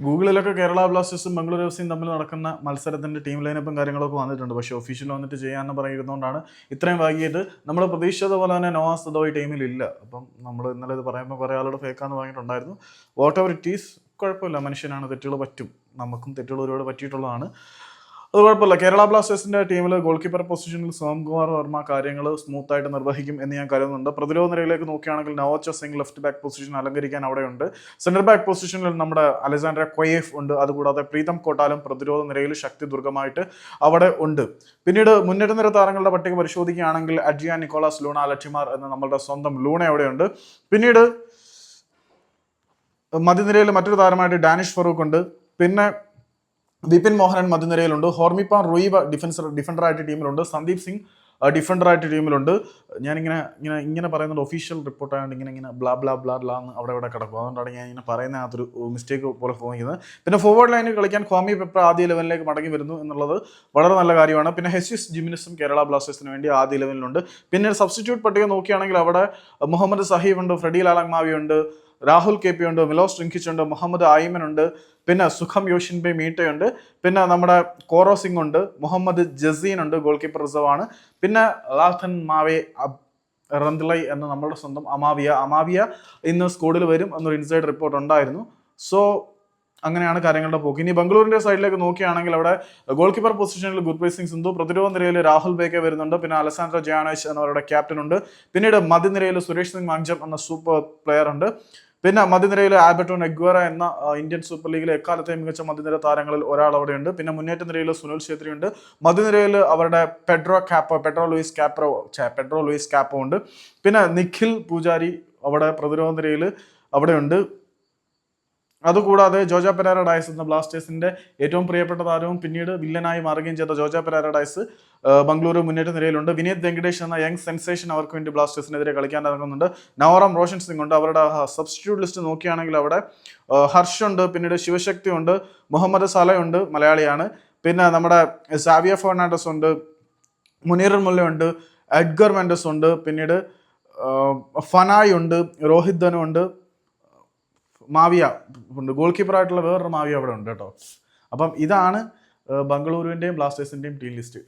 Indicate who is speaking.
Speaker 1: ഗൂഗിളിലൊക്കെ കേരള ബ്ലാസ്റ്റേഴ്സും ബംഗളൂരു എഫ് സിയും തമ്മിൽ നടക്കുന്ന മത്സരത്തിന്റെ ടീം ലൈനപ്പും കാര്യങ്ങളൊക്കെ വന്നിട്ടുണ്ട്. പക്ഷേ ഒഫീഷ്യൽ വന്നിട്ട് ചെയ്യാമെന്ന് പറയുന്നതുകൊണ്ടാണ് ഇത്രയും വൈകിയത്. നമ്മൾ പ്രതീക്ഷിച്ചത് പോലെ തന്നെ നോവാസ് സദോ ഈ ടീമിൽ ഇല്ല. അപ്പം നമ്മൾ ഇന്നലെ ഇത് പറയുമ്പോൾ കുറേ ആളോട് ഫേക്കാന്ന് പറഞ്ഞിട്ടുണ്ടായിരുന്നു. വാട്ട് എവർ ഇറ്റ് ഈസ് കുഴപ്പമില്ല. മനുഷ്യനാണ്. തെറ്റുകൾ പറ്റും. നമുക്കും തെറ്റുകൾ ഒരുപാട് പറ്റിയിട്ടുള്ളതാണ്. അത് കുഴപ്പമില്ല. കേരള ബ്ലാസ്റ്റേഴ്സിന്റെ ടീമിൽ ഗോൾ കീപ്പർ പൊസിഷനിൽ സോംകുമാർ വർമ്മ കാര്യങ്ങൾ സ്മൂത്ത് ആയിട്ട് നിർവഹിക്കും എന്ന് ഞാൻ കരുതുന്നുണ്ട്. പ്രതിരോധ നിരയിലേക്ക് നോക്കുകയാണെങ്കിൽ Naocha Singh left back position അലങ്കരിക്കാൻ അവിടെയുണ്ട് സെന്റർ ബാക്ക് പൊസിഷനിൽ നമ്മുടെ അലക്സാണ്ടർ കൊയേഫ് ഉണ്ട്. അതുകൂടാതെ പ്രീതം കോട്ടാലും പ്രതിരോധ നിരയിൽ ശക്തി ദുർഗമായിട്ട് അവിടെ ഉണ്ട്. പിന്നീട് മുന്നേറ്റ നിര താരങ്ങളുടെ പട്ടിക പരിശോധിക്കുകയാണെങ്കിൽ അഡ്രിയാൻ നിക്കോളാസ് ലൂണ ലക്ഷിമാർ എന്ന നമ്മളുടെ സ്വന്തം ലൂണ അവിടെയുണ്ട്. പിന്നീട് മധ്യനിരയിൽ മറ്റൊരു താരമായിട്ട് ഡാനിഷ് ഫറൂഖ് ഉണ്ട്. പിന്നെ വിപിൻ മോഹനൻ മധുനിരയിലുണ്ട് ഹോർമിപ്പാൻ റൂയിബ ഡിഫൻസർ ഡിഫൻഡറായിട്ട് ടീമിലുണ്ട്. സന്ദീപ് സിംഗ് ഡിഫൻഡറായിട്ട് ടീമിലുണ്ട്. ഞാനിങ്ങനെ ഇങ്ങനെ ഇങ്ങനെ പറയുന്നത് ഒഫീഷ്യൽ റിപ്പോർട്ടായതുകൊണ്ട് ഇങ്ങനെ ഇങ്ങനെ ബ്ലാ ബ്ലാ ബ്ലാ ബ്ലാ എന്ന് അവിടെ ഇവിടെ കിടക്കും. അതുകൊണ്ടാണ് ഞാൻ ഇങ്ങനെ പറയുന്ന അതൊരു മിസ്റ്റേക്ക് പോലെ തോന്നിയത് പിന്നെ ഫോർവേഡ് ലൈനിൽ കളിക്കാൻ ക്വാമി പെപ്ര ആദ്യ ലെവലിലേക്ക് മടങ്ങി വരുന്നു എന്നുള്ളത് വളരെ നല്ല കാര്യമാണ്. പിന്നെ ഹെസിസ് ജിമിനിസും കേരള ബ്ലാസ്റ്റേഴ്സിന് വേണ്ടി ആദ്യ ലെവലിലുണ്ട് പിന്നെ സബ്സ്റ്റിറ്റ്യൂട്ട് പട്ടിക നോക്കുകയാണെങ്കിൽ അവിടെ മുഹമ്മദ് സഹീബ് ഉണ്ട് ഫ്രെഡി ലാലങ്മാവി ഉണ്ട് രാഹുൽ കെ പി ഉണ്ട് മിലോസ് ട്രിങ്കിച്ച് ഉണ്ട് മുഹമ്മദ് ആയിമൻ ഉണ്ട് പിന്നെ സുഖം യോഷിൻബെ മീറ്റയുണ്ട് പിന്നെ നമ്മുടെ കോറോ സിംഗ് ഉണ്ട് മുഹമ്മദ് ജസീൻ ഉണ്ട് ഗോൾ കീപ്പർ റിസർവ് ആണ്. പിന്നെ ലാൽഥൻ മാവേ റന്ദ്ലൈ എന്ന നമ്മളുടെ സ്വന്തം അമാവിയ. അമാവിയ ഇന്ന് സ്കൂളിൽ വരും എന്നൊരു ഇൻസൈഡ് റിപ്പോർട്ട് ഉണ്ടായിരുന്നു. സോ അങ്ങനെയാണ് കാര്യങ്ങളുടെ പോക്ക്. ഇനി ബംഗളൂരിന്റെ സൈഡിലേക്ക് നോക്കുകയാണെങ്കിൽ അവിടെ ഗോൾ കീപ്പർ പൊസിഷനിൽ ഗുർപ്രീത് സിംഗ് സിന്ധു പ്രതിരോധ നിരയിൽ രാഹുൽ ബേക്കെ വരുന്നുണ്ട് പിന്നെ അലസാൻഡ്ര ജയാനേഷ് എന്നവരുടെ ക്യാപ്റ്റൻ ഉണ്ട്. പിന്നീട് മധ്യനിരയിൽ സുരേഷ് സിംഗ് മാഞ്ചം എന്ന സൂപ്പർ പ്ലെയർ ഉണ്ട്. പിന്നെ മധ്യനിരയിൽ ആൽബർട്ടോ എഗ്വറ എന്ന ഇന്ത്യൻ സൂപ്പർ ലീഗിലെ എക്കാലത്തെ മികച്ച മധ്യനിര താരങ്ങളിൽ ഒരാൾ അവിടെയുണ്ട്. പിന്നെ മുന്നേറ്റ നിരയിൽ സുനിൽ ഛേത്രി ഉണ്ട് മധ്യനിരയിൽ അവരുടെ Pedro Capo Pedro Luis Capo Pedro Luis Capo ഉണ്ട്. പിന്നെ നിഖിൽ പൂജാരി അവിടെ പ്രതിരോധ നിരയിൽ അവിടെയുണ്ട്. അതുകൂടാതെ ജോജ പെരാര ഡയസ് എന്ന ബ്ലാസ്റ്റേഴ്സിന്റെ ഏറ്റവും പ്രിയപ്പെട്ട താരവും പിന്നീട് വില്ലനായി മാറുകയും ചെയ്ത ജോജ പെരാര ഡയസ് ആ, ബംഗളൂരു മുന്നേറ്റ നിരയിലുണ്ട്. വിനീത് വെങ്കടേഷ് എന്ന യങ് സെൻസേഷൻ അവർക്ക് വേണ്ടി ബ്ലാസ്റ്റേഴ്സിനെതിരെ കളിക്കാൻ ഇറങ്ങുന്നുണ്ട്. നവറാം റോഷൻ സിംഗ് ഉണ്ട്. അവരുടെ സബ്സ്റ്റിറ്റ്യൂട്ട് ലിസ്റ്റ് നോക്കുകയാണെങ്കിൽ അവിടെ ഹർഷുണ്ട് പിന്നീട് ശിവശക്തി ഉണ്ട് മുഹമ്മദ് സലയുണ്ട് മലയാളിയാണ്. പിന്നെ നമ്മുടെ സാവിയ ഫെർണാണ്ടസ് ഉണ്ട് മുനീർ മുല്ലയുണ്ട് എഡ്ഗർ മെൻഡസ് ഉണ്ട് പിന്നീട് ഫനായ് ഉണ്ട് രോഹിത് ധനു ഉണ്ട് മാവിയ ഉണ്ട്. ഗോൾ കീപ്പറായിട്ടുള്ള വേറൊരു മാവിയ അവിടെ ഉണ്ട് കേട്ടോ. അപ്പം ഇതാണ് ബംഗളൂരുവിന്റെയും ബ്ലാസ്റ്റേഴ്സിന്റെയും ടീം ലിസ്റ്റ്